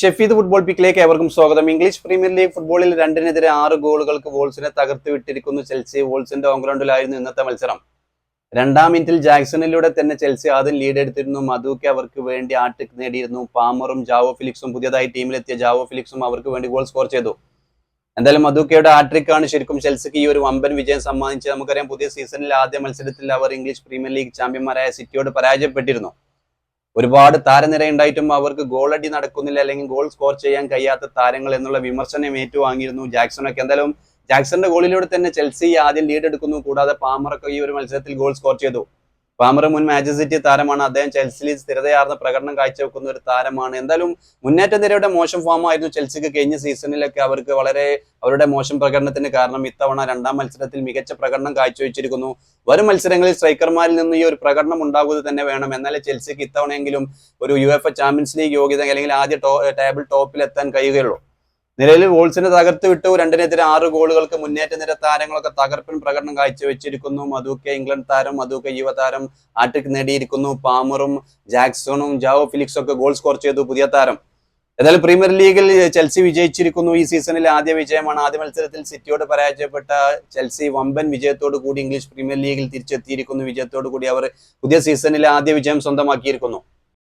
Shefeed football പിക്കിലേക്ക് ഏവർക്കും സ്വാഗതം. English premier league ഫുട്ബോളിൽ രണ്ടിനെതിരെ ആറ് ഗോളുകൾക്ക് വോൾസിനെ തകർത്ത് വിട്ടിരിക്കുന്നു ചെൽസി. വോൾസിന്റെ ഹോം ഗ്രൗണ്ടിലായിരുന്നു ഇന്നത്തെ മത്സരം. രണ്ടാം മിനിറ്റിൽ ജാക്സണിലൂടെ തന്നെ ചെൽസി ആദ്യം ലീഡ് എടുത്തിരുന്നു. മധുക്കെ അവർക്ക് വേണ്ടി ആട്ടിക് നേടിയിരുന്നു. പാമറും ജാവോ ഫിലിക്സും പുതിയതായി ടീമിലെത്തിയ ജാവോ ഫിലിക്സും അവർക്ക് വേണ്ടി ഗോൾ സ്കോർ ചെയ്തു. എന്തായാലും മധുക്കയുടെ ആട്രിക് ആണ് ശരിക്കും ചെൽസിക്ക് ഈ ഒരു വമ്പൻ വിജയം സമ്മാനിച്ചത്. നമുക്കറിയാം പുതിയ സീസണിൽ ആദ്യ മത്സരത്തിൽ അവർ ഇംഗ്ലീഷ് പ്രീമിയർ ലീഗ് ചാമ്പ്യന്മാരായ സിറ്റിയോട് പരാജയപ്പെട്ടിരുന്നു. ഒരുപാട് താരനിരയുണ്ടായിട്ടും അവർക്ക് അടി നടക്കുന്നില്ല അല്ലെങ്കിൽ ഗോൾ സ്കോർ ചെയ്യാൻ കഴിയാത്ത താരങ്ങൾ എന്നുള്ള വിമർശനം ഏറ്റുവാങ്ങിയിരുന്നു ജാക്സണൊക്കെ. എന്തായാലും ജാക്സന്റെ ഗോളിലൂടെ തന്നെ ചെൽസി ആദ്യം ലീഡ് എടുക്കുന്നു. കൂടാതെ പാമറൊക്കെ ഈ ഒരു മത്സരത്തിൽ ഗോൾ സ്കോർ ചെയ്തു. പാമർ മുൻ മാഞ്ചസ്റ്റർ സിറ്റി താരമാണ് അദ്ദേഹം ചെൽസിയിൽ സ്ഥിരതയാർന്ന പ്രകടനം കാഴ്ചവെക്കുന്ന ഒരു താരമാണ്. എന്തായാലും മുന്നേറ്റ നിരയുടെ മോശം ഫോം ആയിരുന്നു ചെൽസിക്ക് കഴിഞ്ഞ സീസണിലൊക്കെ അവർക്ക് വളരെ അവരുടെ മോശം പ്രകടനത്തിന് കാരണം ഇത്തവണ രണ്ടാം മത്സരത്തിൽ മികച്ച പ്രകടനം കാഴ്ചവെച്ചിരിക്കുന്നു. വരും മത്സരങ്ങളിൽ സ്ട്രൈക്കർമാരിൽ നിന്ന് ഈ ഒരു പ്രകടനം ഉണ്ടാകുക തന്നെ വേണം. എന്നാലേ ചെൽസിക്ക് ഇത്തവണയെങ്കിലും ഒരു യു എഫ് ചാമ്പ്യൻസ് ലീഗ് യോഗ്യത അല്ലെങ്കിൽ ആദ്യ ടേബിൾ ടോപ്പിൽ എത്താൻ കഴിയുകയുള്ളൂ. നിലവിൽ വോൾസിനെ തകർത്ത് വിട്ടു. രണ്ടിനെതിരെ ആറ് ഗോളുകൾക്ക് മുന്നേറ്റ നിര താരങ്ങളൊക്കെ തകർപ്പൻ പ്രകടനം കാഴ്ചവെച്ചിരിക്കുന്നു. മധുക്കെ ഇംഗ്ലണ്ട് താരം മധുക്കെ യുവതാരം ആട്രിക് നേടിയിരിക്കുന്നു. പാമറും ജാക്സണും ജാവോ ഫിലിക്സും ഒക്കെ ഗോൾ സ്കോർ ചെയ്തു പുതിയ താരം. എന്നാൽ പ്രീമിയർ ലീഗിൽ ചെൽസി വിജയിച്ചിരിക്കുന്നു. ഈ സീസണിലെ ആദ്യ വിജയമാണ് ആദ്യ മത്സരത്തിൽ സിറ്റിയോട് പരാജയപ്പെട്ട ചെൽസി വമ്പൻ വിജയത്തോടു കൂടി ഇംഗ്ലീഷ് പ്രീമിയർ ലീഗിൽ തിരിച്ചെത്തിയിരിക്കുന്നു. വിജയത്തോടു കൂടി അവർ പുതിയ സീസണിലെ ആദ്യ വിജയം സ്വന്തമാക്കിയിരിക്കുന്നു.